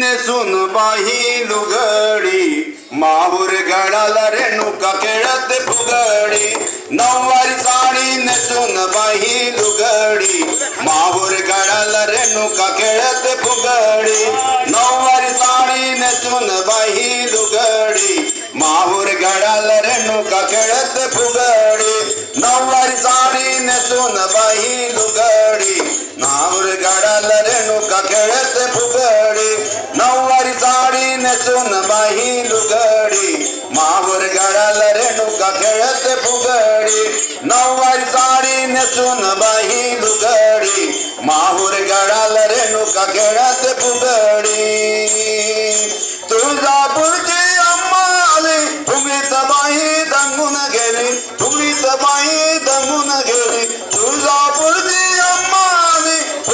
नेसून बाही लुगडी माहूर गडाला रेणुका खेळत फुगडी नऊवारी साडी नेसून बाही लुगडी माहूर गडाला रेणुका खेळत फुगडी नऊवारी साडी नेसून बाही लुगडी माहूर गडाला रेणुका खेळत फुगडी नऊवारी साडी नेसून बाही लुगडी माहूर गडाला रेणुका खेळत फुगडी नऊवारी साडी नेसून बाही लुगडी. मावर गडाला रेणुका खेळत फुगडी नऊवारी साडी नेसून बाही लुगडी. माहूर गडाला रेणुका खेळत फुगडी. तुळजापूरची अम्मा आली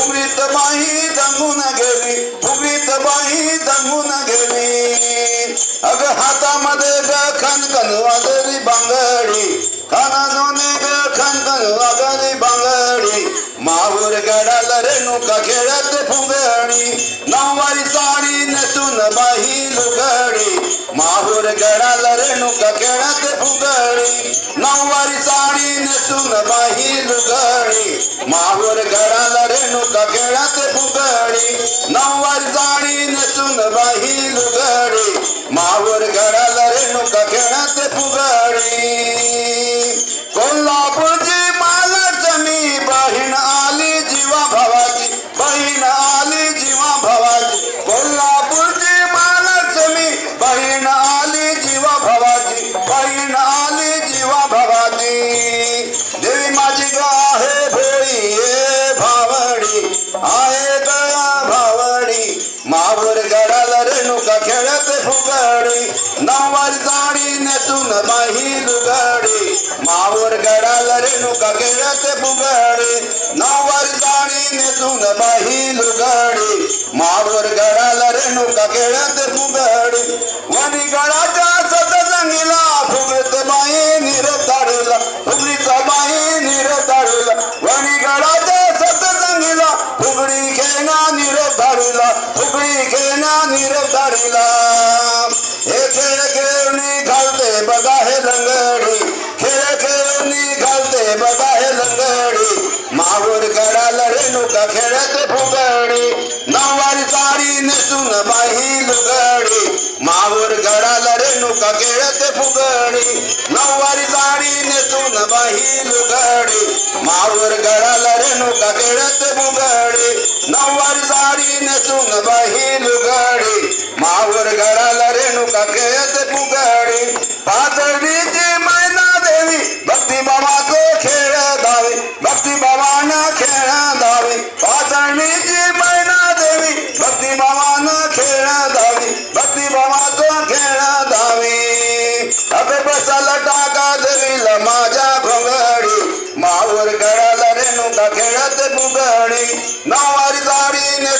फुगडीत बाई दंगून गेली फुगडीत बाई दंगून गेली अग हातामध्ये ग खनखन वाजली बांगडी खानाजोने माहूर गडाला रेणुका खेळत फुगणी नऊवारी साडी नेसून बाही लुगडी. माहूर गडाला रेणुका खेळत फुगडी नऊवारी साडी नेसून बाही लुगडी. माहूर गडाला रेणुका खेळत फुगडी नऊवारी साडी नेसून बाही लुगडी. माहूर गडाला रेणुका खेळत फुगडी. कोल्हापूर गडी नवल साडी नेतून माही दुगडी मावर गडाला रेणुका खेळत बुगडी. नवल जाणी नेतून माही लुगडी मावर गडाला रेणुका खेळत बुगडी. वनी गडाच्या सतसंगीला फुगत बाई निर दाडूला फुगडीचा बाई निर दाडूला वनी गडाच्या सतसंगीला फुगडी घेणा निर धाडूला फुगडी घेणा निर धाडूला हे खेळ खेळणी घालते बघा हे लंगडी. खेळ खेळणी घालते बघा हे लंगडी. माहूर गडाला रेणुका खेळत फुगडी. नऊवारी साडी नेसून बाही लुगडी. माहूर गडाला रेणुका खेळत फुगडी. नऊवारी साडी नेसून बाही लुगडी. माहूर गडाला रेणुका खेळत फुगडी. नऊवारी साडी नेसून बाही लुगडी. गडाला रेणुका खेळत फुगडी पातळीची मैना देवी भक्ती बाबाचो खेळ दावे. भक्ती बाबानं खेळ दावे. पातळीची मैना देवी भक्ती बाबानं खेळ दावे. भक्ती बाबाचो खेळ दावे. अबे बसाला टाका देवीला माझ्या भोंगडी. मावर गडाला रेणुका खेळत फुगडी. नाव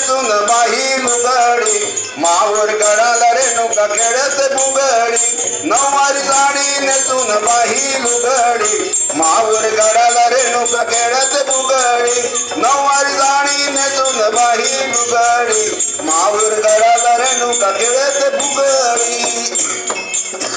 साडी नेसून बाही लुगडी मावर गडाला रेणुका खेळत बुगडी. नवारी साडी नेसून बाही लुगडी मावर गडाला रेणुका खेळत बुगडी. नवारी साडी नेसून बाही लुगडी मावर गडाला रेणुका खेळत बुगडी.